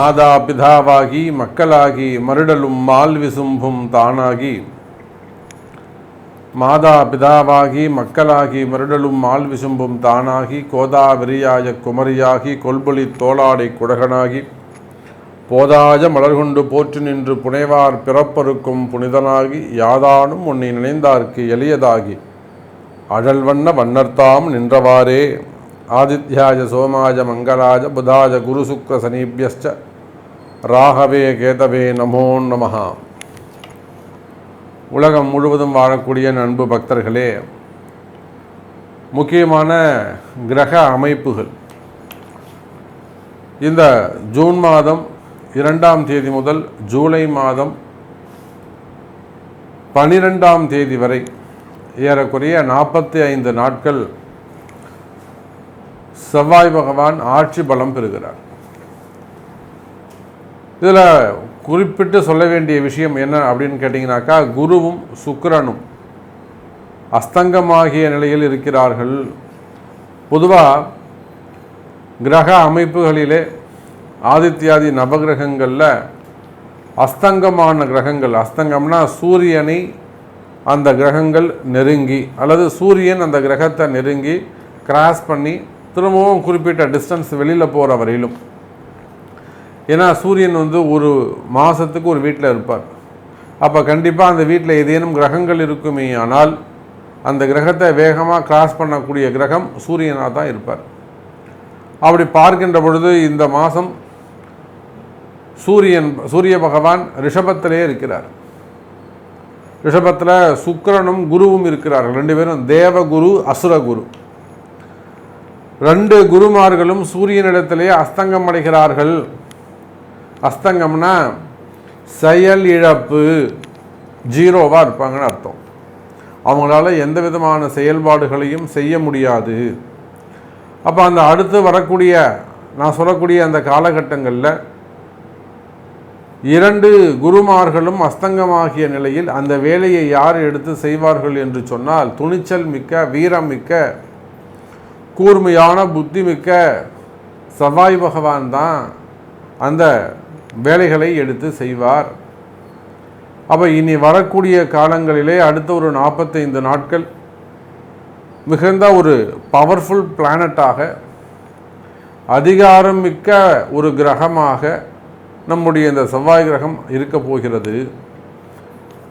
மாதா பிதாவாகி மக்களாகி மருடலும் mall விசும்பும் தானாகி. மாதா பிதாவாகி மக்களாகி மருடலும் mall விசும்பும் தானாகி கோதாவிரியாய குமரியாகி கொல்பொலி தோளாடை குடகனாகி. போதாய மலர்கொண்டு போற்று நின்று புனைவார் பிறப்பருக்கும் புனிதனாகி யாதானும் உன்னை நினைந்தார்க்கு எளியதாகி. அழல் வண்ண வண்ணர்த்தாம் நின்றவாறே. ஆதித்யாய சோமாய மங்களாய புதாய குரு சனீபியஸ்ட ராகவே கேதவே நமோ நமஹா. உலகம் முழுவதும் வாழக்கூடிய நண்பு பக்தர்களே முக்கியமான கிரக அமைப்புகள். இந்த ஜூன் மாதம் இரண்டாம் தேதி முதல் ஜூலை மாதம் பனிரெண்டாம் தேதி வரை ஏறக்குறைய நாற்பத்தி ஐந்து நாட்கள் செவ்வாய் பகவான் ஆட்சி பலம் பெறுகிறார். இதில் குறிப்பிட்டு சொல்ல வேண்டிய விஷயம் என்ன அப்படின்னு கேட்டிங்கனாக்கா குருவும் சுக்கரனும் அஸ்தங்கமாகிய நிலையில் இருக்கிறார்கள். பொதுவாக கிரக அமைப்புகளிலே ஆதித்யாதி நவகிரகங்களில் அஸ்தங்கமான கிரகங்கள் அஸ்தங்கம்னா சூரியனை அந்த கிரகங்கள் நெருங்கி அல்லது சூரியன் அந்த கிரகத்தை நெருங்கி கிராஸ் பண்ணி திரும்பவும் குறிப்பிட்ட டிஸ்டன்ஸ் வெளியில் போகிற வரையிலும் ஏன்னா சூரியன் வந்து ஒரு மாதத்துக்கு ஒரு வீட்டில் இருப்பார். அப்போ கண்டிப்பாக அந்த வீட்டில் ஏதேனும் கிரகங்கள் இருக்குமே ஆனால் அந்த கிரகத்தை வேகமாக கிராஸ் பண்ணக்கூடிய கிரகம் சூரியனாக தான் இருப்பார். அப்படி பார்க்கின்ற பொழுது இந்த மாதம் சூரியன் சூரிய பகவான் ரிஷபத்திலே இருக்கிறார். ரிஷபத்தில் சுக்கிரனும் குருவும் இருக்கிறார்கள். ரெண்டு பேரும் தேவகுரு அசுரகுரு. ரெண்டு குருமார்களும் சூரியனிடத்திலே அஸ்தங்கம் அடைகிறார்கள். அஸ்தங்கம்னா செயல் இழப்பு ஜீரோவாக இருப்பாங்கன்னு அர்த்தம். அவங்களால எந்த விதமான செயல்பாடுகளையும் செய்ய முடியாது. அப்போ அந்த அடுத்து வரக்கூடிய நான் சொல்லக்கூடிய அந்த காலகட்டங்களில் இரண்டு குருமார்களும் அஸ்தங்கமாகிய நிலையில் அந்த வேலையை யார் எடுத்து செய்வார்கள் என்று சொன்னால் துணிச்சல் மிக்க வீரம் மிக்க கூர்மையான புத்தி மிக்க செவ்வாய் பகவான் தான் அந்த வேலைகளை எடுத்து செய்வார். அப்போ இனி வரக்கூடிய காலங்களிலே அடுத்த ஒரு நாற்பத்தைந்து நாட்கள் மிகுந்த ஒரு பவர்ஃபுல் பிளானட்டாக அதிகாரம் மிக்க ஒரு கிரகமாக நம்முடைய இந்த செவ்வாய் கிரகம் இருக்க போகிறது.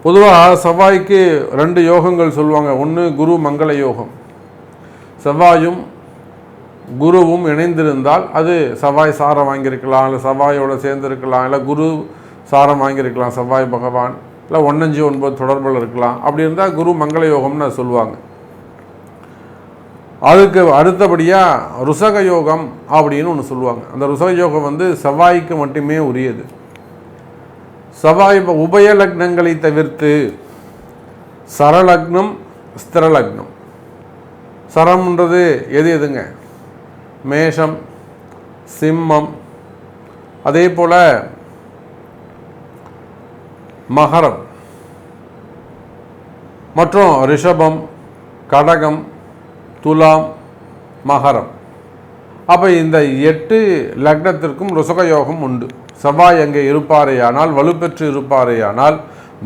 பொதுவாக செவ்வாய்க்கு ரெண்டு யோகங்கள் சொல்லுவாங்க. ஒன்று குரு மங்கள யோகம். செவ்வாயும் குருவும் இணைந்திருந்தால் அது செவ்வாய் சாரம் வாங்கியிருக்கலாம் இல்லை செவ்வாயோடு சேர்ந்திருக்கலாம் இல்லை குரு சாரம் வாங்கியிருக்கலாம் செவ்வாய் பகவான் இல்லை ஒன்னஞ்சு ஒன்பது தொடர்பில் இருக்கலாம். அப்படி இருந்தால் குரு மங்கள யோகம்னு சொல்லுவாங்க. அதுக்கு அடுத்தபடியாக ருசக யோகம் அப்படின்னு ஒன்று சொல்லுவாங்க. அந்த ருசக யோகம் வந்து செவ்வாய்க்கு மட்டுமே உரியது. செவ்வாய் உபய லக்னங்களை தவிர்த்து சரலக்னம் ஸ்திரலக்னம். சரம்ன்றது எது எதுங்க? மேஷம் சிம்மம் அதே போல் மகரம். மற்றும் ரிஷபம் கடகம் துலாம் மகரம். அப்போ இந்த எட்டு லக்னத்திற்கும் ருசகயோகம் உண்டு. செவ்வாய் அங்கே இருப்பாரேயானால் வலுப்பெற்று இருப்பாரேயானால்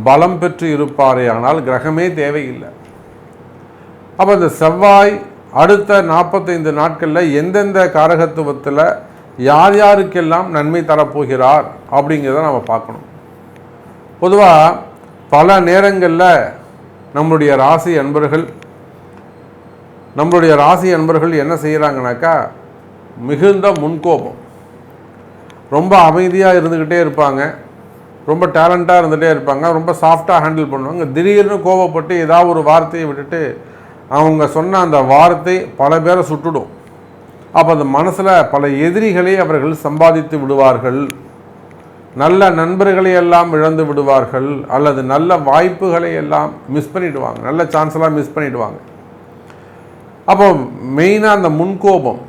பலம் பெற்று இருப்பாரேயானால் கிரகமே தேவையில்லை. அப்போ இந்த செவ்வாய் அடுத்த நாற்பத்தைந்து நாட்களில் எந்தெந்த காரகத்துவத்தில் யார் யாருக்கெல்லாம் நன்மை தரப்போகிறார் அப்படிங்கிறத நம்ம பார்க்கணும். பொதுவாக பல நேரங்களில் நம்மளுடைய ராசி அன்பர்கள் நம்மளுடைய ராசி அன்பர்கள் என்ன செய்கிறாங்கனாக்கா மிகுந்த முன்கோபம். ரொம்ப அமைதியாக இருந்துக்கிட்டே இருப்பாங்க. ரொம்ப டேலண்ட்டாக இருந்துகிட்டே இருப்பாங்க. ரொம்ப சாஃப்டாக ஹேண்டில் பண்ணுவாங்க. திடீர்னு கோபப்பட்டு ஏதாவது ஒரு வார்த்தையை விட்டுட்டு அவங்க சொன்ன அந்த வார்த்தை பல பேரை சுட்டுடும். அப்போ அந்த மனசில் பல எதிரிகளை அவர்கள் சம்பாதித்து விடுவார்கள். நல்ல நண்பர்களை எல்லாம் இழந்து விடுவார்கள். அல்லது நல்ல வாய்ப்புகளை எல்லாம் மிஸ் பண்ணிடுவாங்க. நல்ல சான்ஸெல்லாம் மிஸ் பண்ணிடுவாங்க. அப்போ மெயினாக அந்த முன்கோபம்.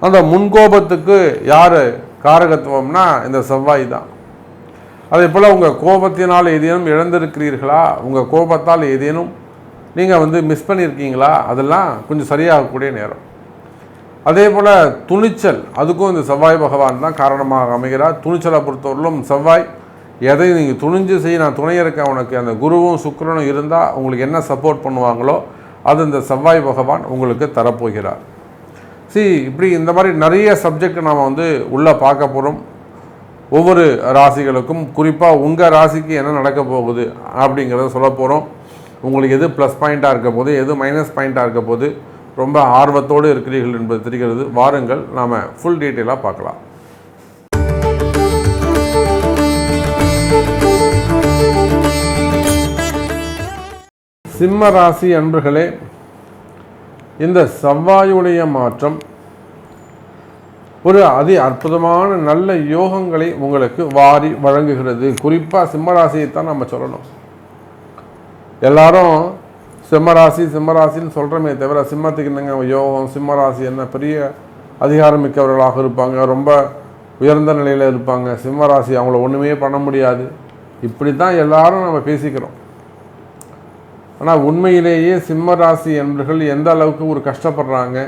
அந்த முன்கோபத்துக்கு யார் காரகத்துவம்னா இந்த செவ்வாய் தான். அதே போல் உங்கள் கோபத்தினால் ஏதேனும் இழந்திருக்கிறீர்களா? உங்கள் கோபத்தால் ஏதேனும் நீங்கள் வந்து மிஸ் பண்ணியிருக்கீங்களா? அதெல்லாம் கொஞ்சம் சரியாகக்கூடிய நேரம். அதே போல் துணிச்சல் அதுக்கும் இந்த செவ்வாய் பகவான் தான் காரணமாக அமைகிறார். துணிச்சலை பொறுத்தவரையிலும் செவ்வாய் எதை நீங்கள் துணிஞ்சு செய்ய நான் துணை இருக்க உனக்கு அந்த குருவும் சுக்கரனும் இருந்தால் உங்களுக்கு என்ன சப்போர்ட் பண்ணுவாங்களோ அது இந்த செவ்வாய் பகவான் உங்களுக்கு தரப்போகிறார். சி இப்படி இந்த மாதிரி நிறைய சப்ஜெக்ட் நாம் வந்து உள்ளே பார்க்க போகிறோம் ஒவ்வொரு ராசிகளுக்கும் குறிப்பாக உங்கள் ராசிக்கு என்ன நடக்க போகுது அப்படிங்கிறத சொல்ல போகிறோம் உங்களுக்கு எது ப்ளஸ் பாயிண்ட்டாக இருக்க போது எது மைனஸ் பாயிண்ட்டாக இருக்க போது ரொம்ப ஆர்வத்தோடு இருக்கிறீர்கள் என்பது தெரிகிறது. வாருங்கள் நாம் ஃபுல் டீட்டெயிலாக பார்க்கலாம். சிம்ம ராசி அன்பர்களே இந்த செவ்வாயுடைய மாற்றம் ஒரு அதி அற்புதமான நல்ல யோகங்களை உங்களுக்கு வாரி வழங்குகிறது. குறிப்பாக சிம்மராசியைத்தான் நம்ம சொல்லணும். எல்லாரும் சிம்மராசி சிம்மராசின்னு சொல்கிறோமே தவிர சிம்மத்துக்கு என்னங்க யோகம்? சிம்மராசி என்ன பெரிய அதிகாரம் மிக்கவர்களாக இருப்பாங்க ரொம்ப உயர்ந்த நிலையில் இருப்பாங்க. சிம்மராசி அவங்கள ஒன்றுமே பண்ண முடியாது. இப்படி தான் எல்லாரும் நம்ம பேசிக்கிறோம். ஆனால் உண்மையிலேயே சிம்மராசி என்பர்கள் எந்த அளவுக்கு ஒரு கஷ்டப்படுறாங்க?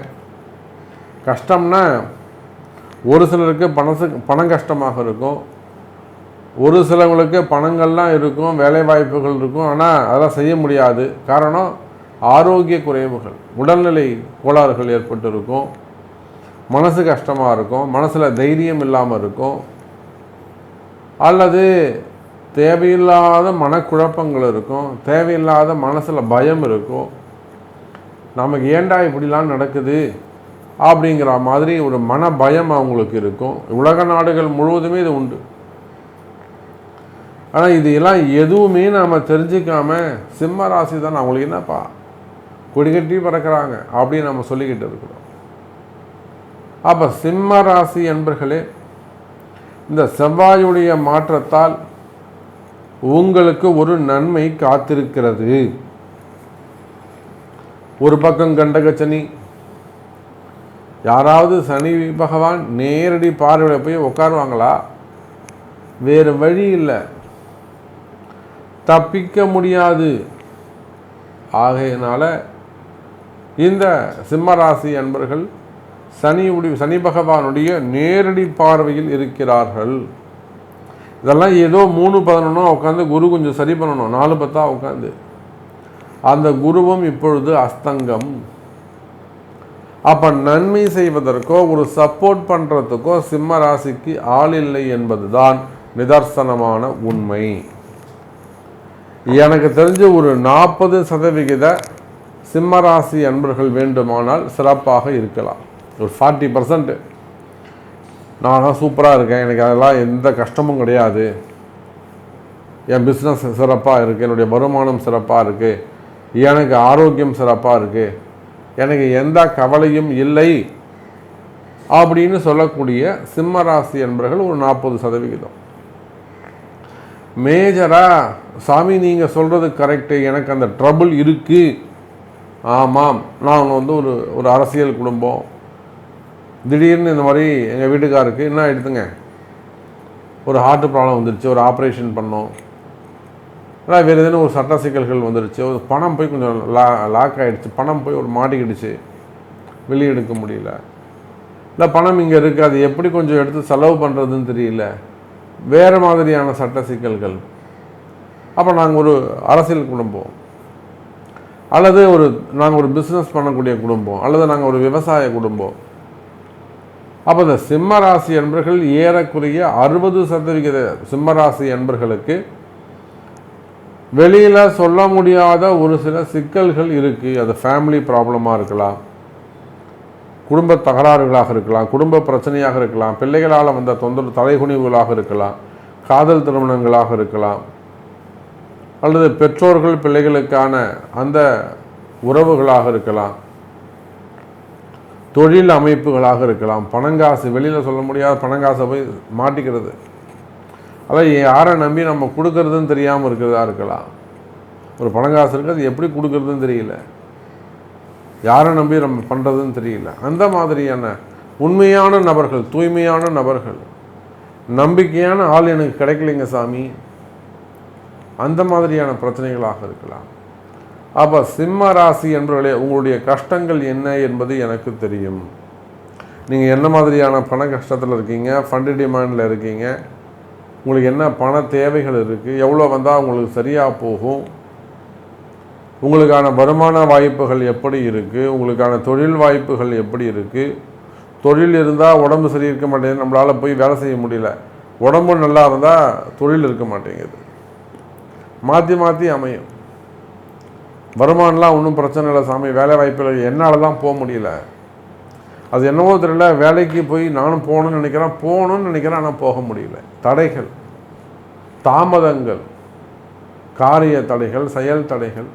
கஷ்டம்னா ஒரு சிலருக்கு பணசு பணம் கஷ்டமாக இருக்கும். ஒரு சிலவங்களுக்கு பணங்கள்லாம் இருக்கும் வேலை வாய்ப்புகள் இருக்கும் ஆனால் அதெல்லாம் செய்ய முடியாது. காரணம் ஆரோக்கிய குறைவுகள். உடல்நிலை கோளாறுகள் ஏற்பட்டு இருக்கும் மனசு கஷ்டமாக இருக்கும். மனசில் தைரியம் இல்லாமல் இருக்கும். அல்லது தேவையில்லாத மனக்குழப்பங்கள் இருக்கும். தேவையில்லாத மனசில் பயம் இருக்கும். நமக்கு ஏண்டா இப்படிலாம் நடக்குது? அப்படிங்கிற மாதிரி ஒரு மன பயம் அவங்களுக்கு இருக்கும். உலக நாடுகள் முழுவதுமே இது உண்டு. ஆனால் இது எல்லாம் எதுவுமே நாம் தெரிஞ்சுக்காம சிம்ம ராசி தான். அவங்களுக்கு என்னப்பா? கொடிகட்டி பறக்கிறாங்க. அப்படின்னு நம்ம சொல்லிக்கிட்டு இருக்கிறோம். அப்போ சிம்ம ராசி என்பர்களே இந்த செவ்வாயுடைய மாற்றத்தால் உங்களுக்கு ஒரு நன்மை காத்திருக்கிறது. ஒரு பக்கம் கண்டக சனி யாராவது சனி பகவான் நேரடி பார்வையில் போய் உட்காருவாங்களா? வேறு வழி இல்லை. தப்பிக்க முடியாது. ஆகையினால இந்த சிம்மராசி அன்பர்கள் சனியுடைய சனி பகவானுடைய நேரடி பார்வையில் இருக்கிறார்கள். இதெல்லாம் ஏதோ மூணு பதினொன்னா உட்காந்து குரு கொஞ்சம் சரி பண்ணணும். நாலு பத்தா உட்காந்து. அந்த குருவும் இப்பொழுது அஸ்தங்கம். அப்போ நன்மை செய்வதற்கோ ஒரு சப்போர்ட் பண்ணுறதுக்கோ சிம்ம ராசிக்கு ஆள் இல்லை என்பது தான் நிதர்சனமான உண்மை. எனக்கு தெரிஞ்ச ஒரு நாற்பது சதவிகித சிம்மராசி அன்பர்கள் வேண்டுமானால் சிறப்பாக இருக்கலாம். ஒரு ஃபார்ட்டி பர்சன்ட் நான் சூப்பராக இருக்கேன். எனக்கு அதெல்லாம் எந்த கஷ்டமும் கிடையாது. என் பிஸ்னஸ் சிறப்பாக இருக்குது என்னுடைய வருமானம் சிறப்பாக இருக்குது எனக்கு ஆரோக்கியம் சிறப்பாக இருக்குது எனக்கு எந்த கவலையும் இல்லை. அப்படின்னு சொல்லக்கூடிய சிம்மராசி என்பர்கள் ஒரு நாற்பது சதவிகிதம். மேஜராக சாமி நீங்கள் சொல்கிறது கரெக்டு எனக்கு அந்த ட்ரபுள் இருக்குது ஆமாம். நாங்கள் வந்து ஒரு ஒரு அரசியல் குடும்பம். திடீர்னு இந்த மாதிரி எங்கள் வீட்டுக்காருக்கு என்ன எடுத்துங்க ஒரு ஹார்ட் ப்ராப்ளம் வந்துருச்சு. ஒரு ஆப்ரேஷன் பண்ணோம். இல்லை வேறு எதுவும் ஒரு சட்ட சிக்கல்கள் வந்துருச்சு. ஒரு பணம் போய் கொஞ்சம் லா லாக் ஆகிடுச்சு பணம் போய் ஒரு மாட்டிக்கிடுச்சு. வெளியே எடுக்க முடியல. இல்லை பணம் இங்கே இருக்குது அது எப்படி கொஞ்சம் எடுத்து செலவு பண்ணுறதுன்னு தெரியல. வேறு மாதிரியான சட்ட சிக்கல்கள். அப்போ நாங்கள் ஒரு அரசியல் குடும்பம். அல்லது ஒரு நாங்கள் ஒரு பிஸ்னஸ் பண்ணக்கூடிய குடும்பம். அல்லது நாங்கள் ஒரு விவசாய குடும்பம். அப்போ இந்த சிம்மராசி என்பர்கள் ஏறக்குறைய அறுபது சதவிகித சிம்மராசி என்பர்களுக்கு வெளியில் சொல்ல முடியாத ஒரு சில சிக்கல்கள் இருக்குது அது ஃபேமிலி ப்ராப்ளமாக இருக்கலாம். குடும்ப தகராறுகளாக இருக்கலாம் குடும்ப பிரச்சனையாக இருக்கலாம் பிள்ளைகளால் வந்த தொந்தரவு தலைகுனிவுகளாக இருக்கலாம் காதல் திருமணங்களாக இருக்கலாம் அல்லது பெற்றோர்கள் பிள்ளைகளுக்கான அந்த உறவுகளாக இருக்கலாம் தொழில் அமைப்புகளாக இருக்கலாம் பணங்காசு வெளியில் சொல்ல முடியாத பணங்காசை போய் மாட்டிக்கிறது. அதான் யாரை நம்பி நம்ம கொடுக்கறதுன்னு தெரியாமல் இருக்கிறதா இருக்கலாம். ஒரு பணங்காசு இருக்குது அது எப்படி கொடுக்கறதுன்னு தெரியல. யாரை நம்பி நம்ம பண்ணுறதுன்னு தெரியல. அந்த மாதிரியான உண்மையான நபர்கள் தூய்மையான நபர்கள் நம்பிக்கையான ஆள் எனக்கு கிடைக்கலைங்க சாமி. அந்த மாதிரியான பிரச்சனைகளாக இருக்கலாம். அப்போ சிம்ம ராசி என்பவர்களே உங்களுடைய கஷ்டங்கள் என்ன என்பது எனக்கு தெரியும். நீங்கள் என்ன மாதிரியான பண கஷ்டத்தில் இருக்கீங்க ஃபண்டு டிமாண்டில் இருக்கீங்க உங்களுக்கு என்ன பண தேவைகள் இருக்குது எவ்வளோ வந்தால் உங்களுக்கு சரியாக போகும் உங்களுக்கான வருமான வாய்ப்புகள் எப்படி இருக்குது உங்களுக்கான தொழில் வாய்ப்புகள் எப்படி இருக்குது தொழில் இருந்தால் உடம்பு சரி இருக்க மாட்டேங்குது. நம்மளால் போய் வேலை செய்ய முடியல. உடம்பு நல்லா இருந்தால் தொழில் இருக்க மாட்டேங்குது. மாற்றி மாற்றி அமையும். வருமானலாம் ஒன்றும் பிரச்சனை இல்லை சாமி. வேலை வாய்ப்பில் என்னால் தான் போக முடியல. அது என்னவோ தெரியல. வேலைக்கு போய் நானும் போகணும்னு நினைக்கிறேன். போகணும்னு நினைக்கிறேன் ஆனால் போக முடியல. தடைகள். தாமதங்கள். காரிய தடைகள் செயல் தடைகள்.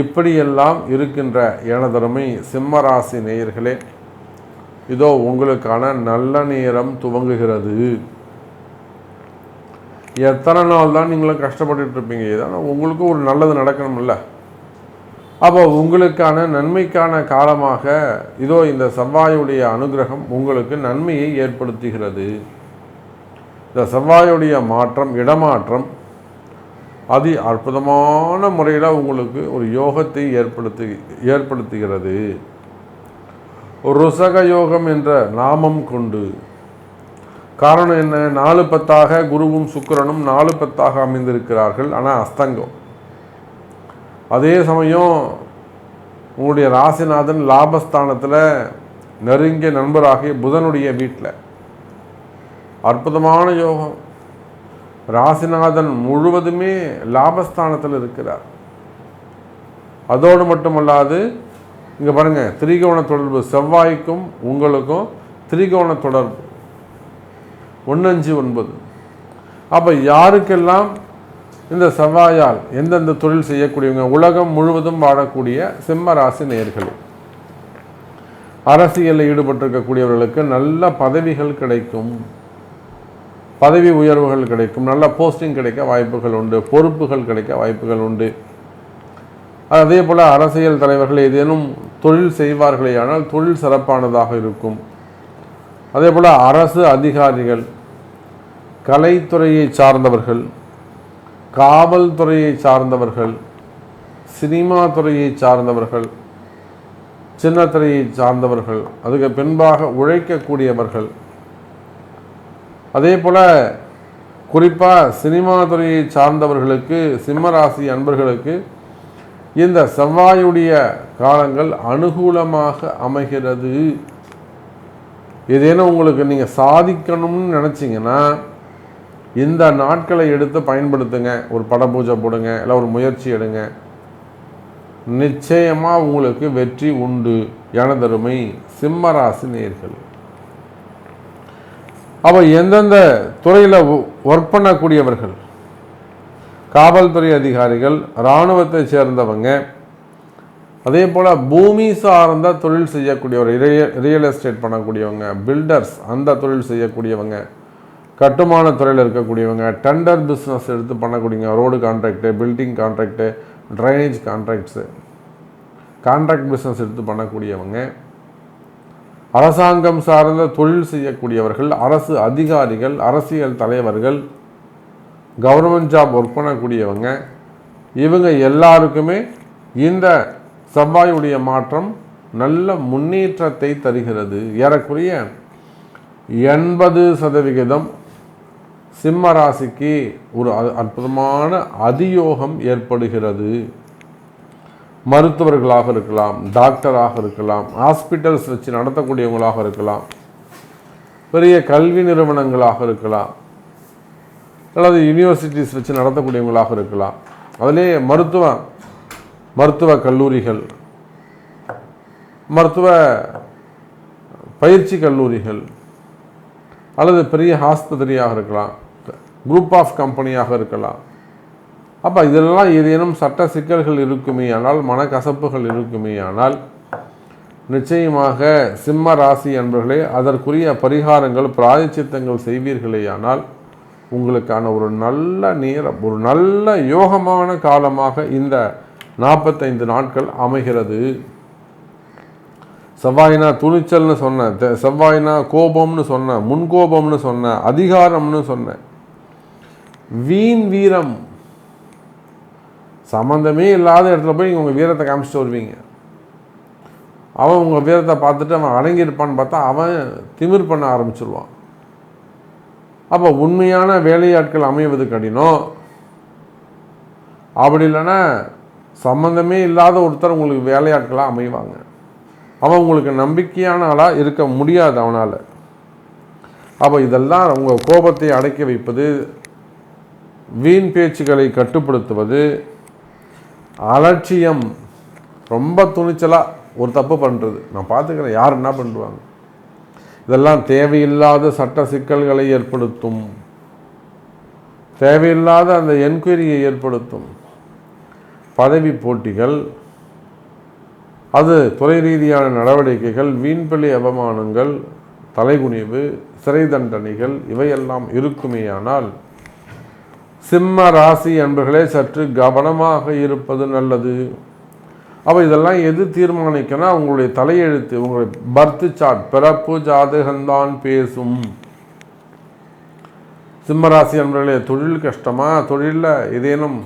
இப்படியெல்லாம் இருக்கின்ற எனதருமை சிம்மராசி நேயர்களே இதோ உங்களுக்கான நல்ல நேரம் துவங்குகிறது. எத்தனை நாள் தான் நீங்களும் கஷ்டப்பட்டுட்டு இருப்பீங்க? ஏதாவது உங்களுக்கும் ஒரு நல்லது நடக்கணும்ல. அப்போ உங்களுக்கான நன்மைக்கான காலமாக இதோ இந்த செவ்வாயுடைய அனுகிரகம் உங்களுக்கு நன்மையை ஏற்படுத்துகிறது. இந்த செவ்வாயுடைய மாற்றம் இடமாற்றம் அதி அற்புதமான முறையில் உங்களுக்கு ஒரு யோகத்தை ஏற்படுத்து ஏற்படுத்துகிறது. ருசக யோகம் என்ற நாமம் கொண்டு. காரணம் என்ன? நாலு பத்தாக குருவும் சுக்கிரனும் நாலு பத்தாக அமைந்திருக்கிறார்கள். ஆனால் அஸ்தங்கம். அதே சமயம் உங்களுடைய ராசிநாதன் லாபஸ்தானத்தில் நெருங்கிய நண்பராகிய புதனுடைய வீட்டில் அற்புதமான யோகம். ராசிநாதன் முழுவதுமே லாபஸ்தானத்தில் இருக்கிறார். அதோடு மட்டுமல்லாது இங்கே பாருங்கள் திரிகோண தொடர்பு செவ்வாய்க்கும் உங்களுக்கும் திரிகோண தொடர்பு. ஒன்று அஞ்சு ஒன்பது. அப்போ யாருக்கெல்லாம் இந்த செவ்வாயால் எந்தெந்த தொழில் செய்யக்கூடியவங்க உலகம் முழுவதும் வாழக்கூடிய சிம்ம ராசி நேர்கள் அரசியலில் ஈடுபட்டிருக்கக்கூடியவர்களுக்கு நல்ல பதவிகள் கிடைக்கும். பதவி உயர்வுகள் கிடைக்கும் நல்ல போஸ்டிங் கிடைக்க வாய்ப்புகள் உண்டு பொறுப்புகள் கிடைக்க வாய்ப்புகள் உண்டு. அதே போல் அரசியல் தலைவர்கள் ஏதேனும் தொழில் செய்வார்களே ஆனால் தொழில் சிறப்பானதாக இருக்கும். அதே போல் அரசு அதிகாரிகள் கலைத்துறையை சார்ந்தவர்கள் காவல்துறையை சார்ந்தவர்கள் சினிமா துறையை சார்ந்தவர்கள் சின்னத்திரையை சார்ந்தவர்கள் அதுக்கு பின்பாக உழைக்கக்கூடியவர்கள் அதே போல் குறிப்பாக சினிமா துறையை சார்ந்தவர்களுக்கு சிம்மராசி அன்பர்களுக்கு இந்த செவ்வாயுடைய காலங்கள் அனுகூலமாக அமைகிறது. ஏதேனும் உங்களுக்கு நீங்கள் சாதிக்கணும்னு நினச்சிங்கன்னா இந்த நாட்களை எடுத்து பயன்படுத்துங்க. ஒரு பட பூஜை போடுங்க இல்லை ஒரு முயற்சி எடுங்க. நிச்சயமாக உங்களுக்கு வெற்றி உண்டு. எனதருமை சிம்மராசி நேர்கள் அப்போ எந்தெந்த துறையில் ஒர்க் பண்ணக்கூடியவர்கள்? காவல்துறை அதிகாரிகள் இராணுவத்தை சேர்ந்தவங்க அதே போல் பூமி சார்ந்த தொழில் செய்யக்கூடியவர் ரியல் எஸ்டேட் பண்ணக்கூடியவங்க பில்டர்ஸ் அந்த தொழில் செய்யக்கூடியவங்க கட்டுமான துறையில் இருக்கக்கூடியவங்க டெண்டர் பிஸ்னஸ் எடுத்து பண்ணக்கூடியவங்க road contract building contract drainage contracts contract business எடுத்து பண்ணக்கூடியவங்க அரசாங்கம் சார்ந்த தொழில் செய்யக்கூடியவர்கள் அரசு அதிகாரிகள் அரசியல் தலைவர்கள் கவர்மெண்ட் ஜாப் ஒர்க் பண்ணக்கூடியவங்க இவங்க எல்லாருக்குமே இந்த செவ்வாயுடைய மாற்றம் நல்ல முன்னேற்றத்தை தருகிறது. ஏறக்குறைய எண்பது சதவிகிதம் சிம்ம ராசிக்கு ஒரு அற்புதமான அதியோகம் ஏற்படுகிறது. மருத்துவர்களாக இருக்கலாம் டாக்டராக இருக்கலாம் ஹாஸ்பிட்டல்ஸ் வச்சு நடத்தக்கூடியவங்களாக இருக்கலாம் பெரிய கல்வி நிறுவனங்களாக இருக்கலாம் அல்லது யூனிவர்சிட்டிஸ் வச்சு நடத்தக்கூடியவங்களாக இருக்கலாம். அதிலே மருத்துவ மருத்துவ கல்லூரிகள் மருத்துவ பயிற்சி கல்லூரிகள் அல்லது பெரிய ஆஸ்பத்திரியாக இருக்கலாம் குரூப் ஆஃப் கம்பெனியாக இருக்கலாம். அப்போ இதெல்லாம் ஏதேனும் சட்ட சிக்கல்கள் இருக்குமே ஆனால் மனக்கசப்புகள் இருக்குமே ஆனால் நிச்சயமாக சிம்ம ராசி என்பர்களே அதற்குரிய பரிகாரங்கள் பிராயச்சித்தங்கள் செய்வீர்களேயானால் உங்களுக்கான ஒரு நல்ல நேரம் ஒரு நல்ல யோகமான காலமாக இந்த நாற்பத்தைந்து நாட்கள் அமைகிறது. செவ்வாயினா துணிச்சல்னு சொன்னேன் செவ்வாயினா கோபம்னு சொன்னேன் முன்கோபம்னு சொன்னேன் அதிகாரம்னு சொன்னேன் வீண் வீரம் சம்மந்தமே இல்லாத இடத்துல போய் நீங்கள் உங்கள் வீரத்தை காமிச்சிட்டு வருவீங்க. அவன் உங்கள் வீரத்தை பார்த்துட்டு அவன் அடங்கியிருப்பான்னு பார்த்தா அவன் திமிர் பண்ண ஆரம்பிச்சிருவான். அப்போ உண்மையான வேலையாட்கள் அமைவது கடினம். அப்படி இல்லைன்னா சம்மந்தமே இல்லாத ஒருத்தர் உங்களுக்கு வேலையாட்களாக அமைவாங்க. அவன் உங்களுக்கு நம்பிக்கையான ஆளாக இருக்க முடியாது அவனால். அப்போ இதெல்லாம் உங்கள் கோபத்தை அடக்கி வைப்பது வீண் பேச்சுக்களை கட்டுப்படுத்துவது அலட்சியம். ரொம்ப துணிச்சலாக ஒரு தப்பு பண்ணுறது நான் பார்த்துக்கிறேன் யார் என்ன பண்ணுவாங்க? இதெல்லாம் தேவையில்லாத சட்ட சிக்கல்களை ஏற்படுத்தும். தேவையில்லாத அந்த என்கொயரியை ஏற்படுத்தும். பதவி போட்டிகள் அது துறை ரீதியான நடவடிக்கைகள் வீண்பலி அவமானங்கள் தலைகுனிவு சிறை தண்டனைகள் இவையெல்லாம் இருக்குமேயானால் சிம்ம ராசி அன்பர்களே சற்று கவனமாக இருப்பது நல்லது. அப்போ இதெல்லாம் எது தீர்மானிக்கனா உங்களுடைய தலையெழுத்து உங்களுடைய பர்த் சார்ட் பிறப்பு ஜாதகம்தான் பேசும். சிம்மராசி அன்பர்களே தொழில் கஷ்டமா? தொழிலில் ஏதேனும்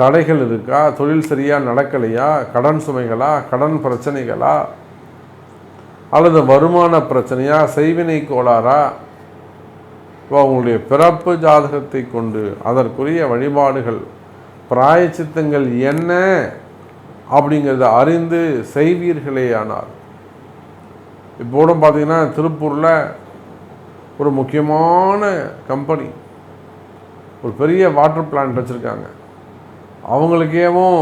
தடைகள் இருக்கா? தொழில் சரியாக நடக்கலையா? கடன் சுமைகளா? கடன் பிரச்சனைகளா? அல்லது வருமான பிரச்சனையா? செய்வினை கோளாறா? இப்போ உங்களுடைய பிறப்பு ஜாதகத்தை கொண்டு அதற்குரிய வழிபாடுகள் பிராயச்சித்தங்கள் என்ன அப்படிங்கிறத அறிந்து செய்வீர்களே ஆனால் இப்போட பார்த்தீங்கன்னா திருப்பூரில் ஒரு முக்கியமான கம்பெனி ஒரு பெரிய வாட்டர் பிளான்ட் வச்சுருக்காங்க. அவங்களுக்கேவும்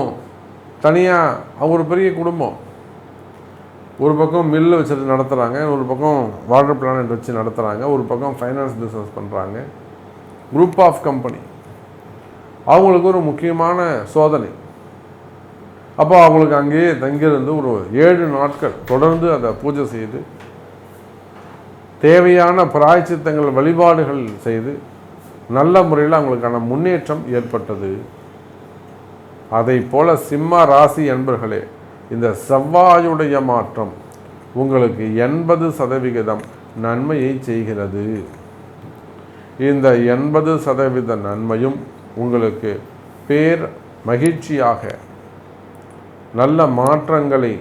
தனியாக அவங்க ஒரு பெரிய குடும்பம். ஒரு பக்கம் மில்லு வச்சுட்டு நடத்துகிறாங்க ஒரு பக்கம் வாட்டர் பிளானட் வச்சு நடத்துகிறாங்க ஒரு பக்கம் ஃபைனான்ஸ் பிஸ்னஸ் பண்ணுறாங்க குரூப் ஆஃப் கம்பெனி அவங்களுக்கு ஒரு முக்கியமான சோதனை. அப்போ அவங்களுக்கு அங்கேயே தங்கியிருந்து ஒரு ஏழு நாட்கள் தொடர்ந்து அதை பூஜை செய்து தேவையான பிராய்ச்சித்தங்கள் வழிபாடுகள் செய்து நல்ல முறையில் அவங்களுக்கான முன்னேற்றம் ஏற்பட்டது. அதை போல சிம்ம ராசி என்பர்களே இந்த செவ்வாயுடைய மாற்றம் உங்களுக்கு எண்பது சதவிகிதம் நன்மையை செய்கிறது. இந்த எண்பது சதவீத நன்மையும் உங்களுக்கு பேர் மகிழ்ச்சியாக நல்ல மாற்றங்களை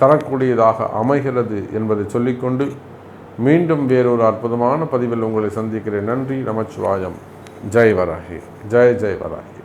தரக்கூடியதாக அமைகிறது என்பதை சொல்லிக்கொண்டு மீண்டும் வேறொரு அற்புதமான பதிவில் உங்களை சந்திக்கிறேன். நன்றி நமச்சிவாயம். ஜெய் வராகி. ஜெய் ஜெய் வராகி.